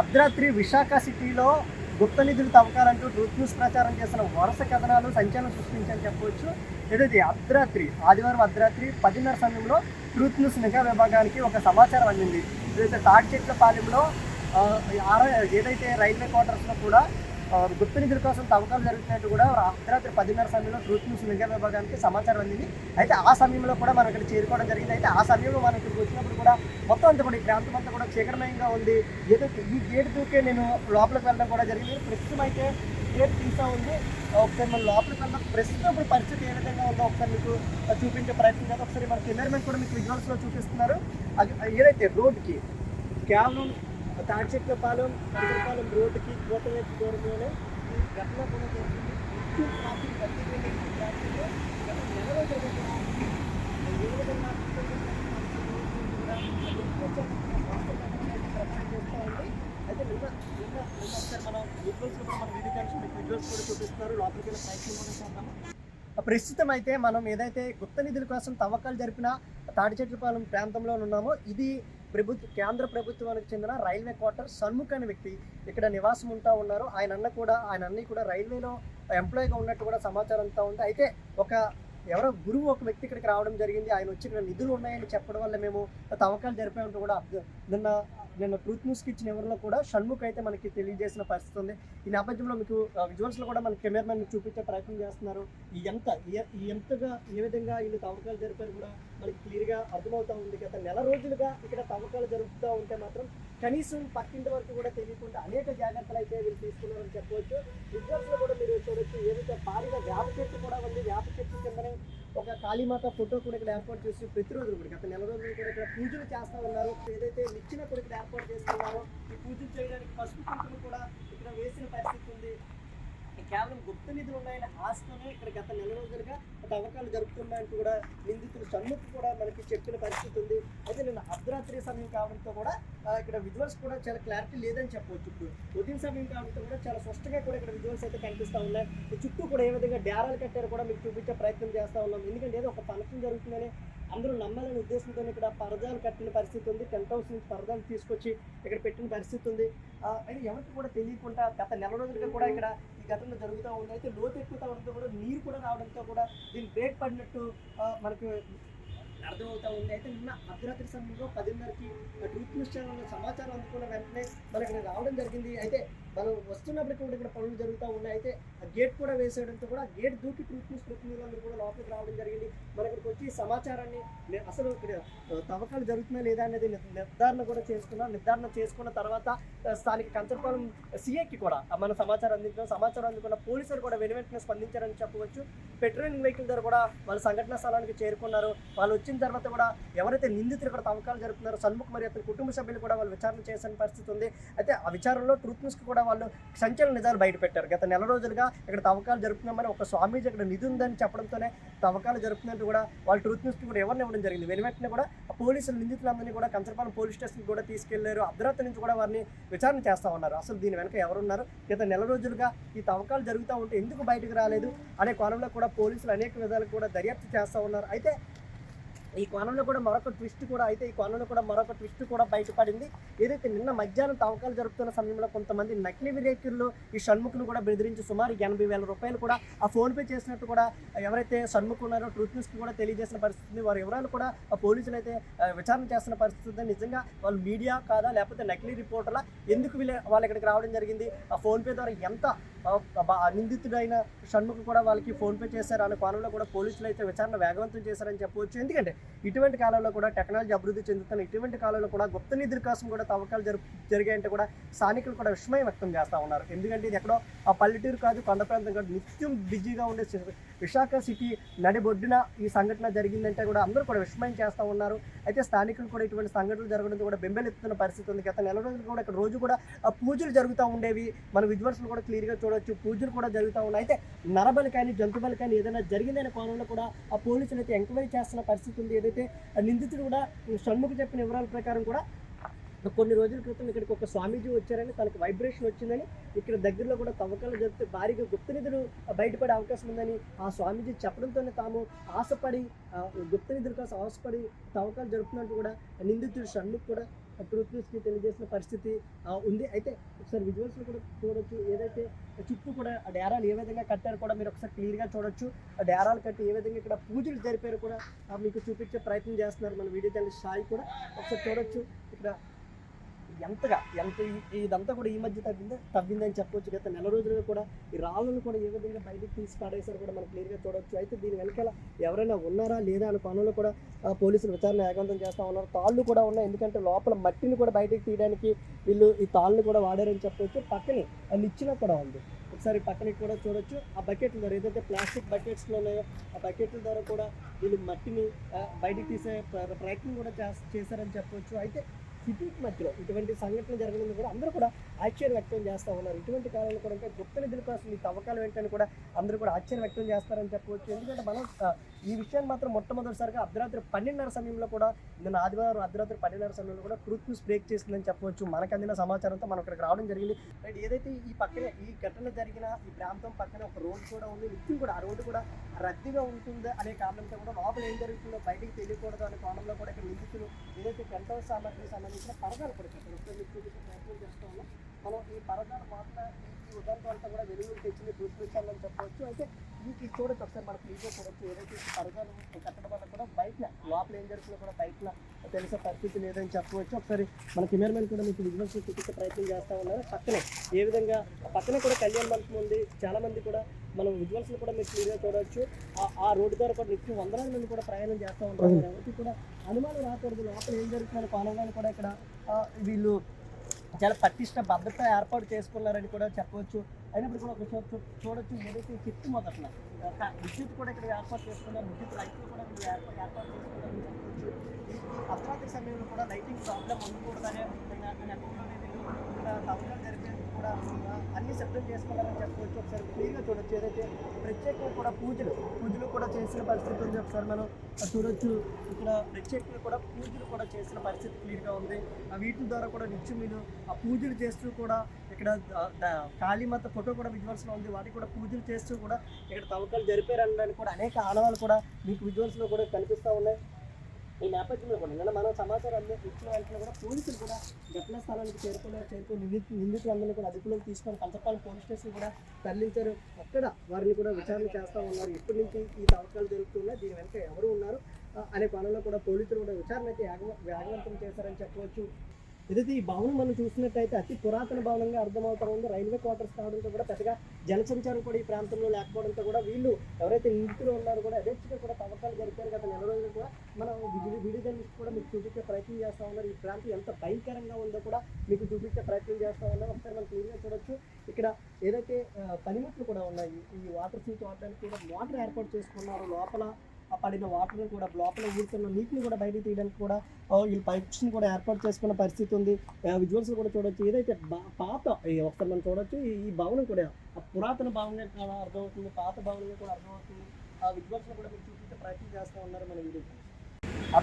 అర్ధరాత్రి విశాఖ సిటీలో గుప్త నిధులు తవ్వకాలంటూ ట్రూత్ న్యూస్ ప్రచారం చేసిన వరుస కథనాలు సంచలనం సృష్టించని చెప్పవచ్చు. ఏదైతే అర్ధరాత్రి ఆదివారం అర్ధరాత్రి పదిన్నర సమయంలో ట్రూత్ న్యూస్ నిఘా విభాగానికి ఒక సమాచారం అందింది. ఏదైతే తాడిచెట్ల పాలెంలో ఏదైతే రైల్వే క్వార్టర్స్లో కూడా గుర్తు నిధుల కోసం తవ్వకాలు జరుగుతున్నట్టు కూడా అర్ధరాత్రి పదిన్నర సమయంలో ట్రూత్ న్యూస్ నిఘా విభాగానికి సమాచారం అందింది. అయితే ఆ సమయంలో కూడా మనం ఇక్కడ చేరుకోవడం జరిగింది. అయితే ఆ సమయంలో మనం ఇక్కడికి వచ్చినప్పుడు కూడా మొత్తం అంతా కూడా ఈ ప్రాంతం అంతా కూడా చీకటమయంగా ఉంది. ఏదో ఈ గేట్ దూకే నేను లోపలికి వెళ్ళడం కూడా జరిగింది. ప్రస్తుతం అయితే గేట్ తీసా ఉంది. ఒకసారి మన లోపలికి వెళ్ళడం ప్రస్తుతం ఇప్పుడు పరిస్థితి ఏ విధంగా ఉందో ఒకసారి మీకు చూపించే ప్రయత్నం కదా ఒకసారి మన కెమెరామెన్ కూడా మీకు విజువల్స్లో చూపిస్తున్నారు. అది ఏదైతే రోడ్కి కేవలం తాటి చెట్ల పాలెం పాలెం రోడ్డుకి కోతవేసి దూరంలోనే ఈ ఘటన కూడా జరిగింది. ఎక్కువ ట్రాఫిక్ గత నెల ఏ విధంగా అయితే నిన్న నిన్న ఒకసారి మనం విజువల్స్ కూడా మన వీడియో క్యాప్షన్ మీకు విజువల్స్ కూడా చూపిస్తున్నారు లోపలికి ప్రయత్నం కూడా చేద్దాము ప్రస్తుతం అయితే మనం ఏదైతే గుప్త నిధుల కోసం తవ్వకాలు జరిపిన తాడిచెట్లపాలెం ప్రాంతంలో ఉన్నామో ఇది ప్రభుత్వ కేంద్ర ప్రభుత్వానికి చెందిన రైల్వే క్వార్టర్ సన్ముఖ్ అనే వ్యక్తి ఇక్కడ నివాసం ఉంటా ఉన్నారు. ఆయన అన్న కూడా ఆయన అన్ని కూడా రైల్వేలో ఎంప్లాయీగా ఉన్నట్టు కూడా సమాచారం అంతా ఉంది. అయితే ఒక ఎవరో గురువు ఒక వ్యక్తి ఇక్కడికి రావడం జరిగింది. ఆయన వచ్చి ఇక్కడ నిధులు ఉన్నాయని చెప్పడం వల్ల మేము తవ్వకాలు జరిపామంటూ కూడా నిన్న నిన్న ట్రూత్ న్యూస్కి ఇచ్చిన ఎవరిలో కూడా షణ్ముఖ్ అయితే మనకి తెలియజేసిన పరిస్థితి ఉంది. ఈ నేపథ్యంలో మీకు విజువల్స్లో కూడా మన కెమెరామెన్ చూపించే ప్రయత్నం చేస్తున్నారు. ఈ ఎంత ఈ ఎంతగా ఏ విధంగా వీళ్ళు తవ్వకాలు జరిపారు కూడా మనకి క్లియర్గా అర్థమవుతూ ఉంది. గత నెల రోజులుగా ఇక్కడ తవ్వకాలు జరుగుతూ ఉంటే మాత్రం కనీసం పక్కింటి వరకు కూడా తెలియకుండా అనేక జాగ్రత్తలు అయితే వీళ్ళు తీసుకున్నారని చెప్పవచ్చు. విజువల్స్లో కూడా మీరు చూడొచ్చు ఏదైతే భారీగా వేప చెట్టు కూడా ఉంది. వేప చెట్టు కిందనే ఒక కాళీమాత ఫోటో కూడా ఇక్కడ ఏర్పాటు చేసి ప్రతిరోజు కూడా గత నెల రోజులు కూడా ఇక్కడ పూజలు చేస్తూ ఉన్నారు. ఏదైతే నిచ్చిన కూడా ఇక్కడ ఏర్పాటు చేస్తున్నారో ఈ పూజలు చేయడానికి పసుపు కుంకుమ కూడా ఇక్కడ వేసిన పరిస్థితి ఉంది. కేవలం గుప్త నిధులు ఉన్నాయని ఆశతోనే ఇక్కడ గత నెల రోజులుగా తవ్వకాలు జరుపుతున్నాయని కూడా నిందితులు షణ్ముఖ్ కూడా మనకి చెప్పిన పరిస్థితి ఉంది. అయితే నిన్న అర్ధరాత్రి సమయం కావడంతో కూడా ఇక్కడ విజువల్స్ కూడా చాలా క్లారిటీ లేదని చెప్పవచ్చు. ఇప్పుడు ఉదయం సమయం కావడంతో కూడా చాలా స్పష్టంగా కూడా ఇక్కడ విజువల్స్ అయితే కనిపిస్తూ ఉన్నాయి. చుట్టూ కూడా ఏ విధంగా డేరాలు కట్టారు కూడా మీకు చూపించే ప్రయత్నం చేస్తూ ఉన్నాం. ఎందుకంటే ఏదో ఒక ఫంక్షన్ జరుగుతుందని అందరూ నమ్మాలనే ఉద్దేశంతో ఇక్కడ పరదాలు కట్టిన పరిస్థితి ఉంది. టెంట్ హౌస్ నుంచి పరదాలు తీసుకొచ్చి ఇక్కడ పెట్టిన పరిస్థితి ఉంది. అయితే ఎవరికి కూడా తెలియకుండా గత నెల రోజులుగా కూడా ఇక్కడ గతంలో ఘటన జరుగుతూ ఉంది అయితే లోతు ఎక్కువ అవడంతో కూడా నీరు కూడా రావడంతో కూడా దీన్ని బ్రేక్ పడినట్టు మనకు అర్థమవుతా ఉంది. అయితే నిన్న అర్ధరాత్రి సమయంలో పదిన్నరకి ట్రూత్ న్యూస్ ఛానల్ సమాచారం అందుకున్న వెంటనే మనకి రావడం జరిగింది. అయితే మనం వస్తున్నప్పటికీ కూడా ఇక్కడ పనులు జరుగుతూ ఉన్నాయి. అయితే ఆ గేట్ కూడా వేసేయడంతో కూడా గేట్ దూకి ట్రూత్ న్యూస్ ప్రతినిధులందరూ కూడా లోపలికి రావడం జరిగింది. మనకి ప్రతి సమాచారాన్ని నేను అసలు ఇక్కడ తవ్వకాలు జరుగుతున్నాయి లేదా అనేది నిర్ధారణ కూడా చేసుకున్నాం. నిర్ధారణ చేసుకున్న తర్వాత స్థానిక కంచరపాలెం సిఐకి కూడా మన సమాచారం అందించడం సమాచారం అందుకున్న పోలీసులు కూడా వెను వెంటనే స్పందించారని చెప్పవచ్చు. పెట్రోలింగ్ వెహికల్ ద్వారా కూడా వాళ్ళు సంఘటన స్థలానికి చేరుకున్నారు. వాళ్ళు వచ్చిన తర్వాత కూడా ఎవరైతే నిందితులు ఇక్కడ తవ్వకాలు జరుపుతున్నారో సన్ముఖ్ మరియు అతని కుటుంబ సభ్యులు కూడా వాళ్ళు విచారణ చేసిన పరిస్థితి ఉంది. అయితే ఆ విచారణలో ట్రూత్ న్యూస్కి కూడా వాళ్ళు సంచలన నిజాలు బయటపెట్టారు. గత నెల రోజులుగా ఇక్కడ తవ్వకాలు జరుపుతున్నామని ఒక స్వామీజీ ఇక్కడ నిధి ఉందని చెప్పడంతోనే తవ్వకాలు జరుపుతున్నట్టు కూడా వాళ్ళు ట్రూత్ న్యూస్కి కూడా ఎవరిని ఇవ్వడం జరిగింది. వెను వెంటనే కూడా ఆ పోలీసులు నిందితులందరినీ కూడా కంచరపాలెం పోలీస్ స్టేషన్కి కూడా తీసుకెళ్ళారు. అర్ధరాత్రి నుంచి కూడా వారిని విచారణ చేస్తా ఉన్నారు. అసలు దీని వెనక ఎవరున్నారు? గత నెల రోజులుగా ఈ తవ్వకాలు జరుగుతూ ఉంటే ఎందుకు బయటకు రాలేదు? అనే కోణంలో కూడా పోలీసులు అనేక విధాలు కూడా దర్యాప్తు చేస్తూ ఉన్నారు. అయితే ఈ కోణంలో కూడా మరొక ట్విస్ట్ కూడా అయితే ఈ కోణంలో కూడా మరొక ట్విస్ట్ కూడా బయటపడింది. ఏదైతే నిన్న మధ్యాహ్నం తవ్వకాలు జరుపుతున్న సమయంలో కొంతమంది నకిలీ విలేకరులు ఈ షణ్ముఖును కూడా బెదిరించి సుమారు ఎనభై వేల రూపాయలు కూడా ఆ ఫోన్పే చేసినట్టు కూడా ఎవరైతే షణ్ముఖ్ ఉన్నారో ట్రూత్ న్యూస్కి కూడా తెలియజేసిన పరిస్థితి వారి వివరాలు కూడా ఆ పోలీసులు అయితే విచారణ చేస్తున్న పరిస్థితి నిజంగా వాళ్ళు మీడియా కాదా లేకపోతే నకిలీ రిపోర్టర్లా ఎందుకు వీళ్ళ వాళ్ళు ఇక్కడికి రావడం జరిగింది? ఆ ఫోన్పే ద్వారా ఎంత నిందితుడైన షణ్ముఖ్ కూడా వాళ్ళకి ఫోన్పే చేశారు. అనే కోణంలో కూడా పోలీసులు అయితే విచారణ వేగవంతం చేశారని చెప్పవచ్చు. ఎందుకంటే ఇటువంటి కాలంలో కూడా టెక్నాలజీ అభివృద్ధి చెందుతున్న ఇటువంటి కాలంలో కూడా గుప్త నిధుల కోసం కూడా తవ్వకాలు జరుపు జరిగాయంటే కూడా స్థానికులు కూడా విస్మయం వ్యక్తం చేస్తూ ఉన్నారు. ఎందుకంటే ఇది ఎక్కడో ఆ పల్లెటూరు కాదు కొండ ప్రాంతం కాదు. నిత్యం బిజీగా ఉండే విశాఖ సిటీ నడిబొడ్డున ఈ సంఘటన జరిగిందంటే కూడా అందరూ కూడా విస్మయం చేస్తూ ఉన్నారు. అయితే స్థానికులు కూడా ఇటువంటి సంఘటనలు జరగడంతో కూడా బెంబెలెత్తుతున్న పరిస్థితి ఉంది. గత నెల రోజులు కూడా ఇక్కడ రోజు కూడా ఆ పూజలు జరుగుతూ ఉండేవి. మన విజువల్స్లు కూడా క్లియర్గా చూడొచ్చు. పూజలు కూడా జరుగుతూ ఉన్నాయి. అయితే నరబలి కానీ జంతుబలి కానీ ఏదైనా జరిగిందనే కోణంలో కూడా ఆ పోలీసులు అయితే ఎంక్వైరీ చేస్తున్న పరిస్థితి ఉంది. ఏదైతే ఆ నిందితుడు కూడా షణ్ముఖ చెప్పిన వివరాల ప్రకారం కూడా కొన్ని రోజుల క్రితం ఇక్కడికి ఒక స్వామీజీ వచ్చారని తనకు వైబ్రేషన్ వచ్చిందని ఇక్కడ దగ్గరలో కూడా తవ్వకాలు జరిపితే భారీగా గుప్త నిధులు బయటపడే అవకాశం ఉందని ఆ స్వామీజీ చెప్పడంతోనే తాము ఆశపడి ఆ, గుప్త నిధుల కోసం ఆశపడి తవ్వకాలు జరుపుతున్నట్టు కూడా నిందితుడు షణ్ముఖ్ కూడా ట్రూత్ న్యూస్కి తెలియజేసిన పరిస్థితి ఉంది. అయితే ఒకసారి విజువల్స్లో కూడా చూడొచ్చు. ఏదైతే చుట్టూ కూడా ఆ డేరాలు ఏ విధంగా కట్టారో కూడా మీరు ఒకసారి క్లియర్గా చూడొచ్చు. ఆ డేరాలు కట్టి ఏ విధంగా ఇక్కడ పూజలు జరిపారో కూడా మీకు చూపించే ప్రయత్నం చేస్తున్నారు మన వీడియో ఛానల్ సాయి కూడా. ఒకసారి చూడొచ్చు. ఇక్కడ ఎంతగా ఎంత ఇదంతా కూడా ఈ మధ్య తగ్గిందే? తగ్గిందని చెప్పొచ్చు గత నెల రోజులుగా కూడా ఈ రాళ్ళను కూడా ఏ విధంగా బయటకు తీసి పాడేశారు కూడా మనం క్లియర్గా చూడవచ్చు అయితే దీని వెనకాల ఎవరైనా ఉన్నారా లేదా అనే పనులు కూడా పోలీసులు విచారణ ఏకాంతం చేస్తూ ఉన్నారు. తాళ్ళు కూడా ఉన్నాయి. ఎందుకంటే లోపల మట్టిని కూడా బయటకు తీయడానికి వీళ్ళు ఈ తాళ్ళని కూడా వాడారని చెప్పవచ్చు పక్కనే నిచ్చినా నిచ్చిన కూడా ఉంది. ఒకసారి పక్కన కూడా చూడొచ్చు. ఆ బకెట్ల ద్వారా ఏదైతే ప్లాస్టిక్ బకెట్స్లో ఉన్నాయో ఆ బకెట్ల ద్వారా కూడా వీళ్ళు మట్టిని బయటకు బయటికి తీసే ప్రయత్నం కూడా చేస్- చేశారని చెప్పొచ్చు. అయితే సిటీకి మధ్యలో ఇటువంటి సంఘటనలు జరగడం కూడా అందరూ కూడా ఆశ్చర్యం వ్యక్తం చేస్తూ ఉన్నారు. ఇటువంటి కాలంలో కూడా ఇంకా గుప్త నిధుల కోసం ఈ తవ్వకాలు వెంటనే కూడా అందరూ కూడా ఆశ్చర్యం వ్యక్తం చేస్తారని చెప్పవచ్చు. ఎందుకంటే మనం ఈ విషయాన్ని మాత్రం మొట్టమొదటిసారిగా అర్ధరాత్రి పన్నెండున్నర సమయంలో కూడా నిన్న ఆదివారం అర్ధరాత్రి పన్నెండున్నర సమయంలో కూడా ట్రూత్ న్యూస్ బ్రేక్ చేసిందని చెప్పవచ్చు. మనకు అందిన సమాచారంతో మనం ఇక్కడికి రావడం జరిగింది. రైట్ ఏదైతే ఈ పక్కన ఈ ఘటన జరిగిన ఈ ప్రాంతం పక్కన ఒక రోడ్డు కూడా ఉంది. నిత్యం కూడా ఆ రోడ్డు కూడా రద్దీగా ఉంటుంది అనే కారణంతో కూడా లోపల ఏం జరుగుతుందో బయటికి తెలియకూడదు అనే కోణంలో కూడా ఇక్కడ నిందితులు ఏదైతే పెంట్ హౌస్ సామగ్రికి ఇక్కడ పరదాలు పడుతుంది ప్రయత్నం చేస్తూ ఉన్నాం. మనం ఈ పరదాలు మాత్రం ఈ ఉదంతం అంతా కూడా వెలుగులు తెచ్చింది చూపించాలని చెప్పవచ్చు. అయితే ఈ చూడొచ్చు ఒకసారి మనకు క్లియర్గా చూడొచ్చు. ఏదైతే పరదాలు కట్టడం వల్ల కూడా బయట లోపల ఏం జరుగుతుందో కూడా బయట తెలిసే పరిస్థితి లేదని చెప్పవచ్చు. ఒకసారి మన కెమెరామెన్ కూడా మీకు విజువల్స్ చూపించే ప్రయత్నం చేస్తూ ఉన్నారు. పక్కనే ఏ విధంగా పక్కనే కూడా కళ్యాణ మండపం ఉంది. చాలా మంది కూడా మనం విజువల్స్ కూడా మీరు క్లియర్గా చూడవచ్చు ఆ- రోడ్డు ద్వారా కూడా నిత్యం వందలాది మంది కూడా ప్రయాణం చేస్తూ ఉంటారు ఎవరికి కూడా అనుమానం రాకూడదు. లోపల ఏం జరుగుతుందని కోణంగా కూడా ఇక్కడ వీళ్ళు చాలా పటిష్ట భద్రత ఏర్పాటు చేసుకున్నారని కూడా చెప్పవచ్చు. అయినప్పుడు కూడా ఒక చోట చూ- చూడొచ్చు ఏదైతే ఈ చెట్టు మొదట్లో ఒక విద్యుత్ కూడా ఇక్కడ ఏర్పాటు చేసుకున్నారు విద్యుత్ లైట్లు కూడా వీళ్ళు ఏర్పాటు ఏర్పాటు చేసుకున్నారని చెప్పవచ్చు ఈ ఈ అర్ధరాత్రి సమయంలో కూడా లైటింగ్ ప్రాబ్లం ఉండకూడదనే నెపంలోనే వీళ్ళు ఇక్కడ తవ్వకాలు జరిపేందుకు కూడా అన్ని సెపరేట్ చేసుకోవాలని చెప్పవచ్చు ఒకసారి క్లియర్గా చూడొచ్చు. ఏదైతే ప్రత్యేకంగా కూడా పూజలు పూజలు కూడా చేసిన పరిస్థితి ఉంది ఒకసారి మనం చూడొచ్చు. ఇక్కడ ప్రత్యేకంగా కూడా పూజలు కూడా చేసిన పరిస్థితి క్లియర్గా ఉంది. ఆ వీటి ద్వారా కూడా నిత్యం మీరు ఆ పూజలు చేస్తూ కూడా ఇక్కడ కాళీమాత ఫోటో కూడా విజువల్స్లో ఉంది. వాటికి కూడా పూజలు చేస్తూ కూడా ఇక్కడ తవ్వకాలు జరిపారనడానికి కూడా అనేక ఆనవాళ్ళు కూడా మీకు విజువల్స్లో కూడా కనిపిస్తూ ఉన్నాయి. ఈ నేపథ్యంలో కూడా నిన్న మనం సమాచారం అంది ఇచ్చిన వెంటనే కూడా పోలీసులు కూడా ఘటనా స్థలానికి చేరుకున్న చేరుకుని నిందితు నిందితులందరినీ కూడా అదుపులోకి తీసుకొని కంచపాలెం పోలీస్ స్టేషన్ కూడా తరలించారు. అక్కడ వారిని కూడా విచారణ చేస్తూ ఉన్నారు. ఎప్పటి నుంచి ఈ తవ్వకాలు జరుగుతున్నాయి? దీని వెనక ఎవరు ఉన్నారు? అనే పనుల్లో కూడా పోలీసులు కూడా విచారణ అయితే వేగవంతం చేశారని చెప్పవచ్చు. ఏదైతే ఈ భవనం మనం చూసినట్టయితే అతి పురాతన భవనంగా అర్థమవుతా ఉంది. రైల్వే క్వార్టర్స్ కావడంతో కూడా పెద్దగా జనసంచారం కూడా ఈ ప్రాంతంలో లేకపోవడంతో కూడా వీళ్ళు ఎవరైతే నిందితులు ఉన్నారో కూడా యథేచ్ఛగా కూడా తవ్వకాలు జరిపారు గత నెల రోజులు కూడా. మనం వీడియో వీడియో కూడా మీకు చూపించే ప్రయత్నం చేస్తా ఉన్నారు. ఈ ప్రాంతం ఎంత భయంకరంగా ఉందో కూడా మీకు చూపించే ప్రయత్నం చేస్తా ఉన్నారు. ఒకసారి మనం క్లియర్గా చూడొచ్చు. ఇక్కడ ఏదైతే పనిముట్లు కూడా ఉన్నాయి. ఈ వాటర్ సీట్ వాడడానికి కూడా మోటార్ ఏర్పాటు చేసుకున్నారు. లోపల పడిన వాటర్ని కూడా లోపల ఊరుతున్న నీటిని కూడా బయటకు తీయడానికి కూడా వీళ్ళు ఈ పైప్స్ని కూడా ఏర్పాటు చేసుకున్న పరిస్థితి ఉంది. విజువల్స్ కూడా చూడొచ్చు. ఏదైతే పాత ఈ ఒకసారి మనం చూడొచ్చు ఈ- ఈ భవనం కూడా ఆ పురాతన భవనంగా కూడా అర్థమవుతుంది పాత భవనంగా కూడా అర్థమవుతుంది. ఆ విజువల్స్ కూడా మీరు చూపించే ప్రయత్నం చేస్తూ ఉన్నారు మన వీడియో.